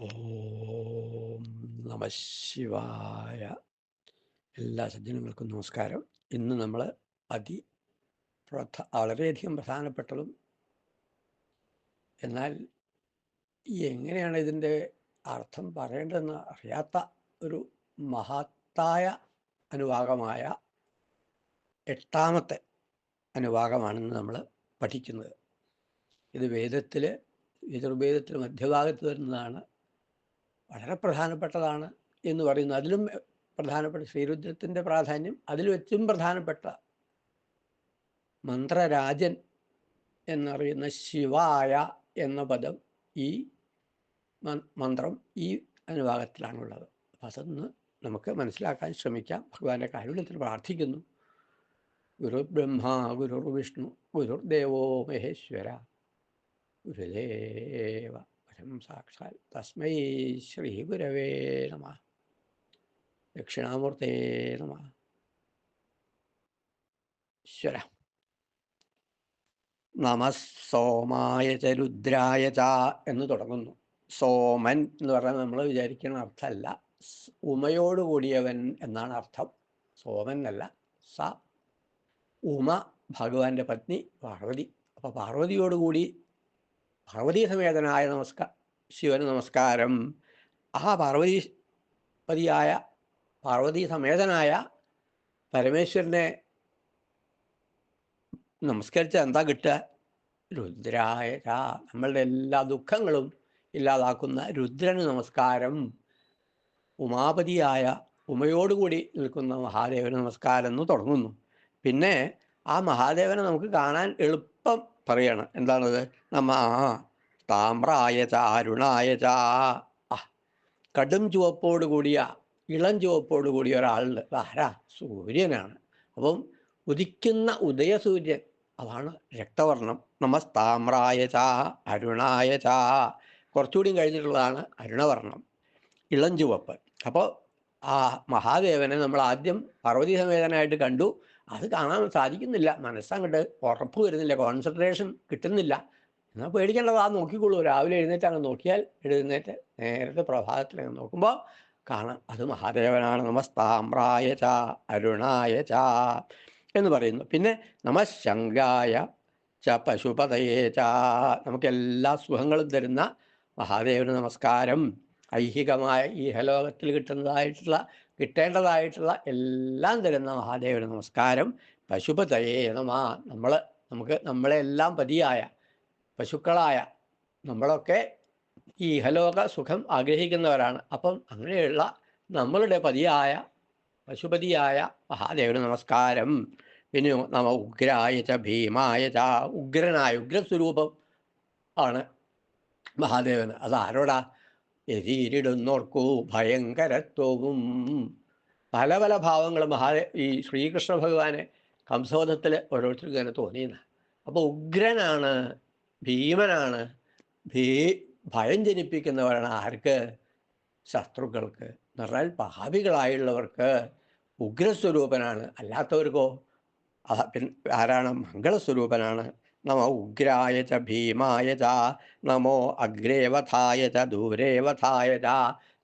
ഓം നമ ശിവായ. എല്ലാ സജ്ജനങ്ങൾക്കും നമസ്കാരം. ഇന്ന് നമ്മൾ അതി പ്രധ വളരെയധികം പ്രധാനപ്പെട്ടതും എന്നാൽ എങ്ങനെയാണ് ഇതിന്റെ അർത്ഥം പറയേണ്ടതെന്ന് അറിയാത്ത ഒരു മഹത്തായ അനുവാകമായ എട്ടാമത്തെ അനുവാകമാണെന്ന് നമ്മൾ പഠിക്കുന്നത്. ഇത് വേദത്തിൽ യജുർവേദത്തിൽ മധ്യഭാഗത്ത് വരുന്നതാണ് വളരെ പ്രധാനപ്പെട്ടതാണ് എന്ന് പറയുന്നു. അതിലും പ്രധാനപ്പെട്ട ശ്രീരുദ്രത്തിന്റെ പ്രാധാന്യം അതിൽ ഏറ്റവും പ്രധാനപ്പെട്ട മന്ത്രരാജൻ എന്നറിയുന്ന ശിവായ എന്ന പദം ഈ മന്ത്രം ഈ അനുഭാഗത്തിലാണുള്ളത്. അപ്പം അതൊന്ന് നമുക്ക് മനസ്സിലാക്കാൻ ശ്രമിക്കാം. ഭഗവാന്റെ കാരുണ്യത്തിൽ പ്രാർത്ഥിക്കുന്നു. ഗുരു ബ്രഹ്മ ഗുരുർ വിഷ്ണു ഗുരുർദേവോ മഹേശ്വര ഗുരുദേവ. പരം സാക്ഷാൽ തസ്മൈ ശ്രീ ഗുരവേ നമ. ദക്ഷിണാമൂർത്തേ നമ. ഈശ്വര. നമ സോമായ ച രുദ്രായ ച എന്ന് തുടങ്ങുന്നു. സോമൻ എന്ന് പറഞ്ഞാൽ നമ്മൾ വിചാരിക്കുന്ന അർത്ഥമല്ല. ഉമയോട് കൂടിയവൻ എന്നാണ് അർത്ഥം. സോമൻ എന്നല്ല സ. ഉമ ഭഗവാന്റെ പത്നി പാർവതി. അപ്പോൾ പാർവതിയോടുകൂടി പാർവതീ സമേതനായ നമസ്കാര ശിവന് നമസ്കാരം. ആ പാർവതി പതിയായ പാർവതീ സമേതനായ പരമേശ്വരനെ നമസ്കരിച്ച എന്താ കിട്ടുക? രുദ്രായ നമ്മളുടെ എല്ലാ ദുഃഖങ്ങളും ഇല്ലാതാക്കുന്ന രുദ്രന് നമസ്കാരം. ഉമാപതിയായ ഉമയോടുകൂടി നിൽക്കുന്ന മഹാദേവന് നമസ്കാരം എന്ന് തുടങ്ങുന്നു. പിന്നെ ആ മഹാദേവനെ നമുക്ക് കാണാൻ എളുപ്പം പറയണം. എന്താണത്? നമ്മ താമ്രായ ച കടും ചുവപ്പോട് കൂടിയ ഇളം ചുവപ്പോട് കൂടിയ ഒരാളുണ്ട്. ആരാ? സൂര്യനാണ്. അപ്പം ഉദിക്കുന്ന ഉദയസൂര്യൻ. അതാണ് രക്തവർണം നമസ്താമ്രായ ച അരുണായ ച കുറച്ചുകൂടിയും കഴിഞ്ഞിട്ടുള്ളതാണ് അരുണവർണം ഇളം ചുവപ്പ്. അപ്പോൾ ആ മഹാദേവനെ നമ്മൾ ആദ്യം പാർവതി സമേതനായിട്ട് കണ്ടു. അത് കാണാൻ സാധിക്കുന്നില്ല. മനസ്സങ്ങോട്ട് ഉറപ്പ് വരുന്നില്ല. കോൺസെൻട്രേഷൻ കിട്ടുന്നില്ല. എന്നാൽ പേടിക്കേണ്ടത്? ആ നോക്കിക്കോളൂ. രാവിലെ എഴുന്നേറ്റ് അങ്ങ് നോക്കിയാൽ എഴുന്നേറ്റ് നേരത്തെ പ്രഭാതത്തിൽ അങ്ങ് നോക്കുമ്പോൾ കാണാം. അത് മഹാദേവനാണ്. നമസ്താമ്രായ ച അരുണായ ച എന്ന് പറയുന്നു. പിന്നെ നമശങ്കായ ച പശുപതയേ ച. നമുക്ക് എല്ലാ സുഖങ്ങളും തരുന്ന മഹാദേവന് നമസ്കാരം. ഐഹികമായ ഈ ഹലോകത്തിൽ കിട്ടുന്നതായിട്ടുള്ള കിട്ടേണ്ടതായിട്ടുള്ള എല്ലാം തരുന്ന മഹാദേവന് നമസ്കാരം. പശുപതയേ നമാ. നമ്മൾ നമുക്ക് നമ്മളെല്ലാം പതിയായ പശുക്കളായ നമ്മളൊക്കെ ഈ ഇഹലോക സുഖം ആഗ്രഹിക്കുന്നവരാണ്. അപ്പം അങ്ങനെയുള്ള നമ്മളുടെ പതിയായ പശുപതിയായ മഹാദേവന് നമസ്കാരം. പിന്നെ നമ ഉഗ്രായ ച ഭീമായ ച. ഉഗ്രനായ ഉഗ്രസ്വരൂപം ആണ് മഹാദേവന്. അത് ആരോടാ എതിരിടുന്നോർക്കൂ ഭയങ്കരത്വവും പല പല ഭാവങ്ങൾ മഹാ ഈ ശ്രീകൃഷ്ണ ഭഗവാനെ കംസോധത്തിൽ ഓരോരുത്തർക്കും ഇങ്ങനെ തോന്നിയെന്ന്. അപ്പോൾ ഉഗ്രനാണ് ഭീമനാണ് ഭീ ഭയം ജനിപ്പിക്കുന്നവരാണ് ആർക്ക്? ശത്രുക്കൾക്ക്. എന്ന് പറഞ്ഞാൽ പാപികളായുള്ളവർക്ക് ഉഗ്രസ്വരൂപനാണ്. അല്ലാത്തവർക്കോ ആരാണ്? മംഗളസ്വരൂപനാണ്. നമ ഉഗ്രായ ച ഭീമായ ച നമോ അഗ്രേവഥായ ച ദൂരേവഥായ ച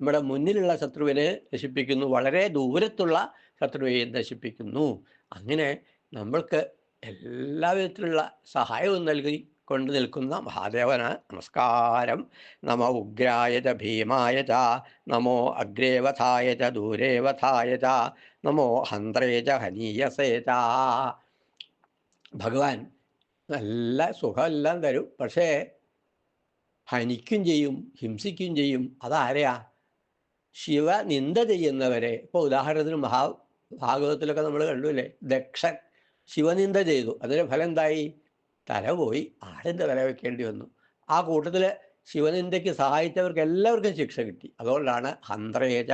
നമ്മുടെ മുന്നിലുള്ള ശത്രുവിനെ നശിപ്പിക്കുന്നു വളരെ ദൂരത്തുള്ള ശത്രുവിനെ നശിപ്പിക്കുന്നു. അങ്ങനെ നമ്മൾക്ക് എല്ലാ വിധത്തിലുള്ള സഹായവും നൽകി കൊണ്ടു നിൽക്കുന്ന മഹാദേവന് നമസ്കാരം. നമ ഉഗ്രായ ച ഭീമായ ച നമോ അഗ്രേവഥായ ച ദൂരേവഥായ ച നമോ ഹന്ത്രേ ച ഹനീയസേ ച। ഭഗവാൻ നല്ല സുഖമെല്ലാം തരും. പക്ഷേ ഹനിക്കും ചെയ്യും ഹിംസിക്കും ചെയ്യും. അതാരെയാ? ശിവ നിന്ദ ചെയ്യുന്നവരെ. ഇപ്പോൾ ഉദാഹരണത്തിന് മഹാ ഭാഗവതത്തിലൊക്കെ നമ്മൾ കണ്ടുല്ലേ? ദക്ഷൻ ശിവനിന്ദ ചെയ്തു. അതിന്റെ ഫലം എന്തായി തല പോയി ആടിന്റെ തല വെക്കേണ്ടി വന്നു? ആ കൂട്ടത്തിൽ ശിവനിന്ദയ്ക്ക് സഹായിച്ചവർക്ക് എല്ലാവർക്കും ശിക്ഷ കിട്ടി. അതുകൊണ്ടാണ് ഹന്ത്രേജ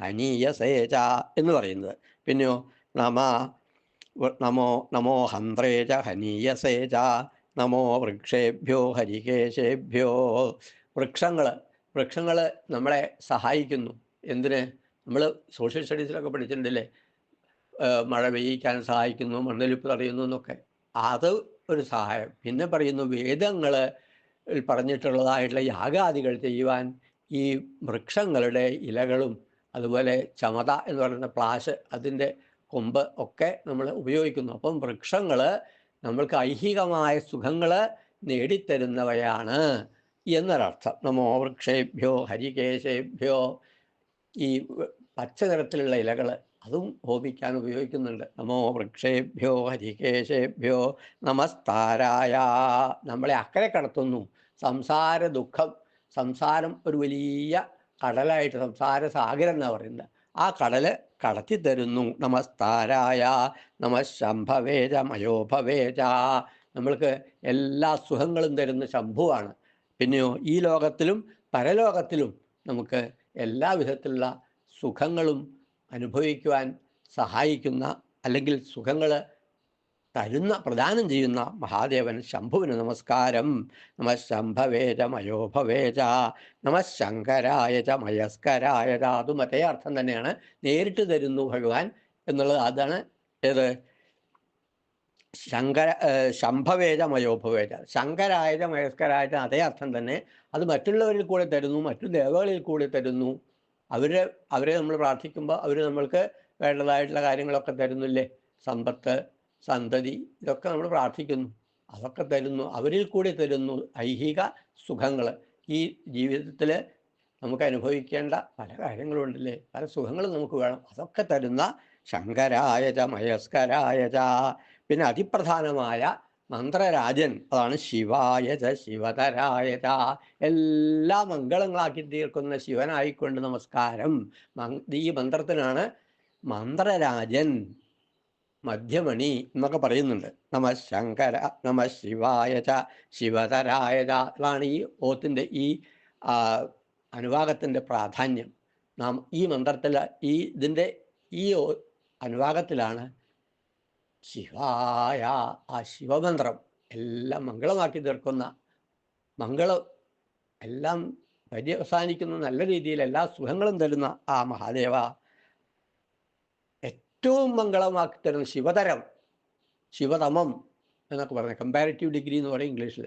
ഹനീയസേജ എന്ന് പറയുന്നത്. പിന്നെയോ നമ നമോ നമോ ഹന്ത്രേ ച ഹനീയസേ ച നമോ വൃക്ഷേഭ്യോ ഹരികേശേഭ്യോ. വൃക്ഷങ്ങൾ വൃക്ഷങ്ങൾ നമ്മളെ സഹായിക്കുന്നു. എന്തിന്? നമ്മൾ സോഷ്യൽ സ്റ്റഡീസിലൊക്കെ പഠിച്ചിട്ടുണ്ടല്ലേ? മഴ പെയ്യിക്കാൻ സഹായിക്കുന്നു മണ്ണൊലിപ്പ് തടയുന്നു എന്നൊക്കെ. അത് ഒരു സഹായം. പിന്നെ പറയുന്നു വേദങ്ങൾ പറഞ്ഞിട്ടുള്ളതായിട്ടുള്ള യാഗാദികൾ ചെയ്യുവാൻ ഈ വൃക്ഷങ്ങളുടെ ഇലകളും അതുപോലെ ചമത എന്ന് പറയുന്ന പ്ലാശ് അതിന്റെ കൊമ്പ് ഒക്കെ നമ്മൾ ഉപയോഗിക്കുന്നു. അപ്പം വൃക്ഷങ്ങൾ നമ്മൾക്ക് ഐഹികമായ സുഖങ്ങൾ നേടിത്തരുന്നവയാണ് എന്നൊരർത്ഥം. നമോ വൃക്ഷേഭ്യോ ഹരികേശേഭ്യോ ഈ പച്ച നിറത്തിലുള്ള ഇലകൾ അതും ഹോമിക്കാൻ ഉപയോഗിക്കുന്നുണ്ട്. നമോ വൃക്ഷേഭ്യോ ഹരികേശേഭ്യോ നമസ്താരായ. നമ്മളെ അക്കരെ കടത്തുന്നു. സംസാര ദുഃഖം സംസാരം ഒരു വലിയ കടലായിട്ട് സംസാര സാഗരം എന്നാണ് പറയുന്നത്. ആ കടൽ കടത്തി തരുന്നു നമസ്താരായ നമ ശംഭവേജ മയോഭവേജ നമ്മൾക്ക് എല്ലാ സുഖങ്ങളും തരുന്ന ശംഭുവാണ്. പിന്നെയോ ഈ ലോകത്തിലും പരലോകത്തിലും നമുക്ക് എല്ലാ വിധത്തിലുള്ള സുഖങ്ങളും അനുഭവിക്കുവാൻ സഹായിക്കുന്ന അല്ലെങ്കിൽ സുഖങ്ങൾ തരുന്ന പ്രദാനം ചെയ്യുന്ന മഹാദേവൻ ശംഭുവിന് നമസ്കാരം. നമ ശംഭവേജ മയോഭവേജ നമ ശങ്കരായ ച മയസ്കരായ അതും അതേ അർത്ഥം തന്നെയാണ്. നേരിട്ട് തരുന്നു ഭഗവാൻ എന്നുള്ളത് അതാണ് ഏത്? ശങ്കര ശംഭവേജ മയോഭവേജ ശങ്കരായത മയസ്കരായ അതേ അർത്ഥം തന്നെ. അത് മറ്റുള്ളവരിൽ കൂടെ തരുന്നു മറ്റു ദേവകളിൽ കൂടെ തരുന്നു. അവരെ അവരെ നമ്മൾ പ്രാർത്ഥിക്കുമ്പോൾ അവർ നമ്മൾക്ക് വേണ്ടതായിട്ടുള്ള കാര്യങ്ങളൊക്കെ തരുന്നില്ലേ? സമ്പത്ത് സന്തതി ഇതൊക്കെ നമ്മൾ പ്രാർത്ഥിക്കുന്നു. അതൊക്കെ തരുന്നു. അവരിൽ കൂടി തരുന്നു ഐഹിക സുഖങ്ങൾ ഈ ജീവിതത്തിൽ നമുക്ക് അനുഭവിക്കേണ്ട പല കാര്യങ്ങളുണ്ടല്ലേ? പല സുഖങ്ങളും നമുക്ക് വേണം. അതൊക്കെ തരുന്ന ശങ്കരായജ മയസ്കരായജ പിന്നെ അതിപ്രധാനമായ മന്ത്രരാജൻ അതാണ് ശിവായജ ശിവതരായജ എല്ലാ മംഗളങ്ങളാക്കി തീർക്കുന്ന ശിവനായിക്കൊണ്ട് നമസ്കാരം. ഈ മന്ത്രത്തിനാണ് മന്ത്രരാജൻ മധ്യമണി എന്നൊക്കെ പറയുന്നുണ്ട്. നമ ശങ്കര നമ ശിവായച ശിവതരായ അതാണ് ഈ ഓത്തിന്റെ ഈ അനുവാകത്തിന്റെ പ്രാധാന്യം. നാം ഈ മന്ത്രത്തിൽ ഈ ഇതിന്റെ ഈ അനുവാകത്തിലാണ് ശിവായ ആ ശിവമന്ത്രം എല്ലാം മംഗളമാക്കി തീർക്കുന്ന മംഗളം എല്ലാം പര്യവസാനിക്കുന്ന നല്ല രീതിയിൽ എല്ലാ സുഖങ്ങളും തരുന്ന ആ മഹാദേവ ഏറ്റവും മംഗളമാക്കി തരുന്ന ശിവതരം ശിവതമം എന്നൊക്കെ പറഞ്ഞ കമ്പാരിറ്റീവ് ഡിഗ്രി എന്ന് പറയും ഇംഗ്ലീഷിൽ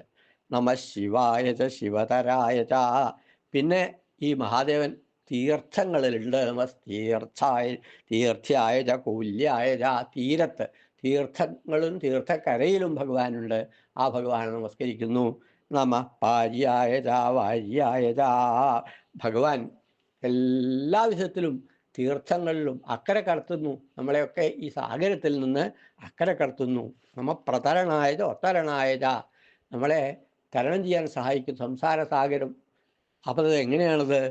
നമ ശിവായച ശിവതരായച പിന്നെ ഈ മഹാദേവൻ തീർത്ഥങ്ങളിലുണ്ട്. നമ തീർത്ഥായ തീർത്ഥായച കൂല്യായച തീരത്ത്. തീർത്ഥങ്ങളും തീർത്ഥക്കരയിലും ഭഗവാനുണ്ട്. ആ ഭഗവാനെ നമസ്കരിക്കുന്നു. നമ പാര്യായച വാര്യായച ഭഗവാൻ എല്ലാ വിധത്തിലും തീർത്ഥങ്ങളിലും അക്കരെ കടത്തുന്നു. നമ്മളെയൊക്കെ ഈ സാഗരത്തിൽ നിന്ന് അക്കരെ കടത്തുന്നു. നമ്മ പ്രതരണായത് ഒത്തരണായത നമ്മളെ തരണം ചെയ്യാൻ സഹായിക്കും സംസാര സാഗരം. അപ്പോൾ എങ്ങനെയാണത്?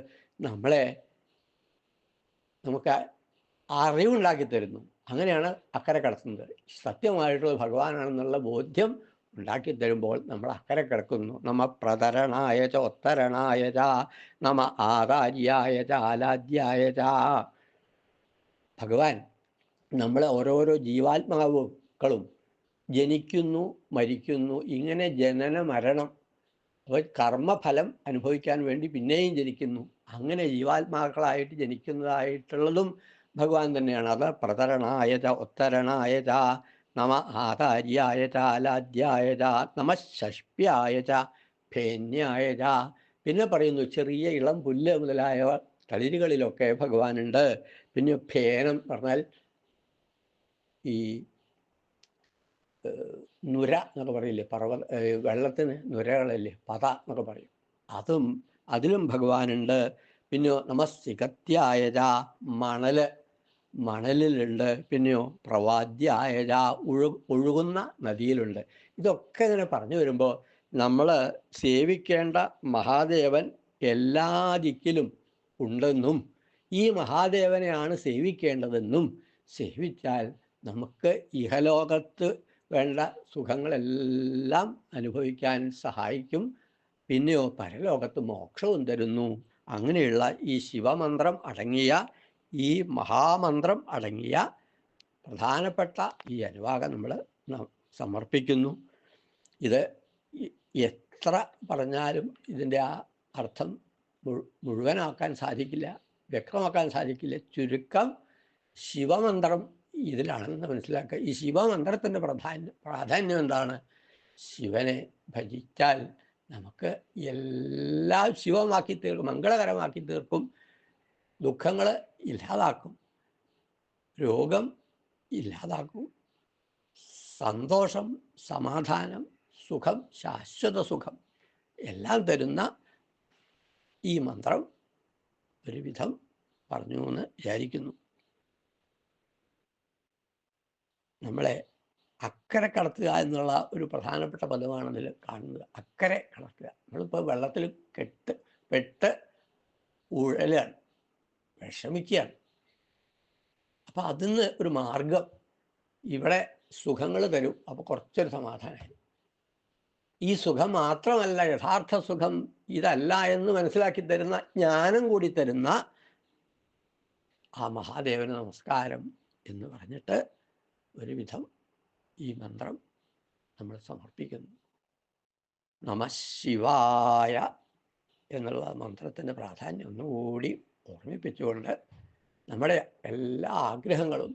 നമ്മളെ നമുക്ക് അറിവുണ്ടാക്കി തരുന്നു. അങ്ങനെയാണ് അക്കരെ കടത്തുന്നത്. സത്യമായിട്ടുള്ള ഭഗവാനാണെന്നുള്ള ബോധ്യം ഉണ്ടാക്കി തരുമ്പോൾ നമ്മൾ അക്കരെ കിടക്കുന്നു. നമ്മ പ്രതരണായ ചോത്തരണായ ച നമ ആകാര്യായ ചാലാദ്യായ ച ഭഗവാൻ നമ്മളെ ഓരോരോ ജീവാത്മാവുകളും ജനിക്കുന്നു മരിക്കുന്നു ഇങ്ങനെ ജനന മരണം അപ്പോൾ കർമ്മഫലം അനുഭവിക്കാൻ വേണ്ടി പിന്നെയും ജനിക്കുന്നു. അങ്ങനെ ജീവാത്മാക്കളായിട്ട് ജനിക്കുന്നതായിട്ടുള്ളതും ഭഗവാൻ തന്നെയാണ്. അത് പ്രതരണായത ഉത്തരണായത നമ ആധാര്യായ അലാദ്യായത നമ ശഷ്പ്യായത ഭേന്യായത. പിന്നെ പറയുന്നു ചെറിയ ഇളം പുല്ല് മുതലായ തളിരുകളിലൊക്കെ ഭഗവാനുണ്ട്. പിന്നെ ഫേനം പറഞ്ഞാൽ ഈ നുര എന്നൊക്കെ പറയില്ലേ? പർവത വെള്ളത്തിന് നുരകളല്ലേ? പത എന്നൊക്കെ പറയും. അതും അതിലും ഭഗവാനുണ്ട്. പിന്നെ നമസ്തികത്യായജ മണൽ മണലിലുണ്ട്. പിന്നെയോ പ്രവാദ്യായജ ഒഴു ഒഴുകുന്ന നദിയിലുണ്ട്. ഇതൊക്കെ ഇങ്ങനെ പറഞ്ഞു വരുമ്പോൾ നമ്മൾ സേവിക്കേണ്ട മഹാദേവൻ എല്ലാ ദിക്കിലും ഉണ്ടെന്നും ഈ മഹാദേവനെയാണ് സേവിക്കേണ്ടതെന്നും സേവിച്ചാൽ നമുക്ക് ഇഹലോകത്ത് വേണ്ട സുഖങ്ങളെല്ലാം അനുഭവിക്കാൻ സഹായിക്കും. പിന്നെയോ പരലോകത്ത് മോക്ഷവും തരുന്നു. അങ്ങനെയുള്ള ഈ ശിവമന്ത്രം അടങ്ങിയ ഈ മഹാമന്ത്രം അടങ്ങിയ പ്രധാനപ്പെട്ട ഈ അനുവാകം നമ്മൾ സമർപ്പിക്കുന്നു. ഇത് എത്ര പറഞ്ഞാലും ഇതിന്റെ ആ അർത്ഥം മുഴുവനാക്കാൻ സാധിക്കില്ല. വ്യക്തമാക്കാൻ സാധിക്കില്ല. ചുരുക്കം ശിവമന്ത്രം ഇതിലാണെന്ന് മനസ്സിലാക്കുക. ഈ ശിവമന്ത്രത്തിന്റെ പ്രാധാന്യം പ്രാധാന്യം എന്താണ്? ശിവനെ ഭജിച്ചാൽ നമുക്ക് എല്ലാം ശിവമാക്കി തീർക്കും മംഗളകരമാക്കി തീർക്കും ദുഃഖങ്ങൾ ഇല്ലാതാക്കും രോഗം ഇല്ലാതാക്കും സന്തോഷം സമാധാനം സുഖം ശാശ്വത സുഖം എല്ലാം തരുന്ന ഈ മന്ത്രം ഒരുവിധം പറഞ്ഞു എന്ന് വിചാരിക്കുന്നു. നമ്മളെ അക്കരെ കടത്തുക എന്നുള്ള ഒരു പ്രധാനപ്പെട്ട പദമാണ് അതിൽ കാണുന്നത്. അക്കരെ കടത്തുക. നമ്മളിപ്പോൾ വെള്ളത്തിൽ കെട്ട് പെട്ട് ഉഴലാണ് വിഷമിക്കുകയാണ്. അപ്പം അതിന്ന് ഒരു മാർഗം ഇവിടെ സുഖങ്ങൾ തരും. അപ്പോൾ കുറച്ചൊരു സമാധാനമായി ഈ സുഖം മാത്രമല്ല യഥാർത്ഥ സുഖം ഇതല്ല എന്ന് മനസ്സിലാക്കി തരുന്ന ജ്ഞാനം കൂടി തരുന്ന ആ മഹാദേവന് നമസ്കാരം എന്ന് പറഞ്ഞിട്ട് ഒരുവിധം ഈ മന്ത്രം നമ്മൾ സമർപ്പിക്കുന്നു. നമ ശിവായ എന്നുള്ള മന്ത്രത്തിന്റെ പ്രാധാന്യം ഒന്നുകൂടി ഓർമ്മിപ്പിച്ചുകൊണ്ട് നമ്മുടെ എല്ലാ ആഗ്രഹങ്ങളും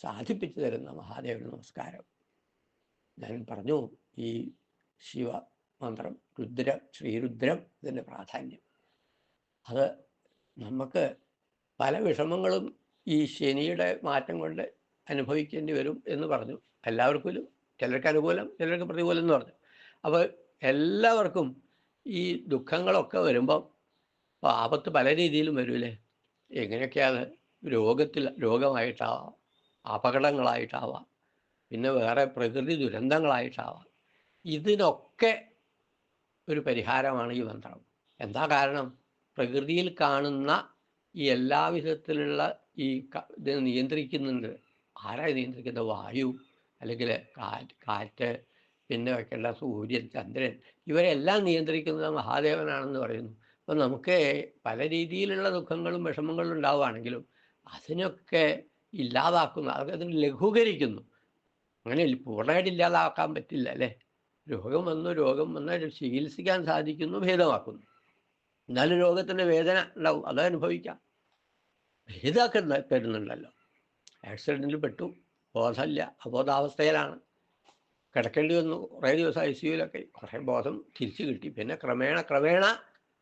സാധിപ്പിച്ചു തരുന്ന മഹാദേവന് നമസ്കാരം. ഞാൻ പറഞ്ഞു ഈ ശിവ മന്ത്രം രുദ്രം ശ്രീരുദ്രം ഇതിന്റെ പ്രാധാന്യം. അത് നമുക്ക് പല വിഷമങ്ങളും ഈ ശനിയുടെ മാറ്റം കൊണ്ട് അനുഭവിക്കേണ്ടി വരും എന്ന് പറഞ്ഞു. എല്ലാവർക്കും ചിലർക്ക് അനുകൂലം ചിലർക്ക് പ്രതികൂലം എന്ന് പറഞ്ഞു. അപ്പോൾ എല്ലാവർക്കും ഈ ദുഃഖങ്ങളൊക്കെ വരുമ്പം അപ്പോൾ ആപത്ത് പല രീതിയിലും വരൂലേ? എങ്ങനെയൊക്കെയാണ് രോഗത്തിൽ രോഗമായിട്ടാവാം അപകടങ്ങളായിട്ടാവാം പിന്നെ വേറെ പ്രകൃതി ദുരന്തങ്ങളായിട്ടാവാം. ഇതിനൊക്കെ ഒരു പരിഹാരമാണ് ഈ മന്ത്രം. എന്താ കാരണം? പ്രകൃതിയിൽ കാണുന്ന ഈ എല്ലാ വിധത്തിലുള്ള ഈ ഇത് നിയന്ത്രിക്കുന്നുണ്ട്. ആരായി നിയന്ത്രിക്കുന്നത്? വായു അല്ലെങ്കിൽ കാറ്റ് പിന്നെ വയ്ക്കേണ്ട സൂര്യൻ ചന്ദ്രൻ. ഇവരെല്ലാം നിയന്ത്രിക്കുന്നത് മഹാദേവനാണെന്ന് പറയുന്നു. അപ്പം നമുക്ക് പല രീതിയിലുള്ള ദുഃഖങ്ങളും വിഷമങ്ങളും ഉണ്ടാവുകയാണെങ്കിലും അതിനൊക്കെ ഇല്ലാതാക്കുന്നു. അതൊക്കെ അതിന് ലഘൂകരിക്കുന്നു. അങ്ങനെ പൂർണമായിട്ട് ഇല്ലാതാക്കാൻ പറ്റില്ല അല്ലേ? രോഗം വന്നു രോഗം വന്നാൽ ചികിത്സിക്കാൻ സാധിക്കുന്നു ഭേദമാക്കുന്നു. എന്നാലും രോഗത്തിന്റെ വേദന ഉണ്ടാവും അത് അനുഭവിക്കാം. ഭേദമാക്കുന്ന തരുന്നുണ്ടല്ലോ ആക്സിഡന്റിൽ പെട്ടു ബോധമില്ല അബോധാവസ്ഥയിലാണ്. കിടക്കേണ്ടി വന്നു കുറേ ദിവസം ഐ സിയുലൊക്കെ കുറേ ബോധം തിരിച്ചു കിട്ടി. പിന്നെ ക്രമേണ ക്രമേണ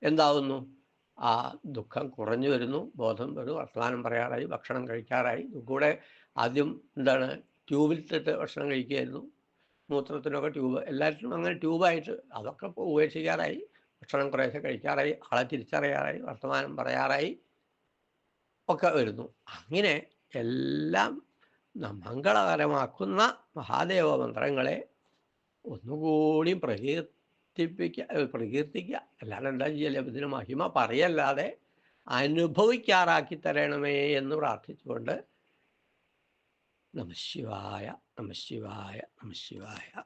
എന്താവുന്നു? ആ ദുഃഖം കുറഞ്ഞു വരുന്നു ബോധം വരും വർത്തമാനം പറയാറായി ഭക്ഷണം കഴിക്കാറായി. കൂടെ ആദ്യം എന്താണ് ട്യൂബിലിട്ടിട്ട് ഭക്ഷണം കഴിക്കുകയായിരുന്നു മൂത്രത്തിനൊക്കെ ട്യൂബ്. എല്ലാത്തിനും അങ്ങനെ ട്യൂബായിട്ട് അതൊക്കെ ഉപേക്ഷിക്കാറായി. ഭക്ഷണം കുറേശ്ശെ കഴിക്കാറായി. ആളെ തിരിച്ചറിയാറായി. വർത്തമാനം പറയാറായി. ഒക്കെ വരുന്നു. അങ്ങനെ എല്ലാം മംഗളകരമാക്കുന്ന മഹാദേവ മന്ത്രങ്ങളെ ഒന്നുകൂടി പ്രകീർത്തിപ്പിക്കുക പ്രകീർത്തിക്കുക അല്ലാതെ എന്താ ചെയ്യല്ലേ ഇതിന് മഹിമ പറയല്ലാതെ അനുഭവിക്കാറാക്കി തരണമേ എന്ന് പ്രാർത്ഥിച്ചുകൊണ്ട് ナムシワーヤ、ナムシワーヤ、ナムシワーヤ。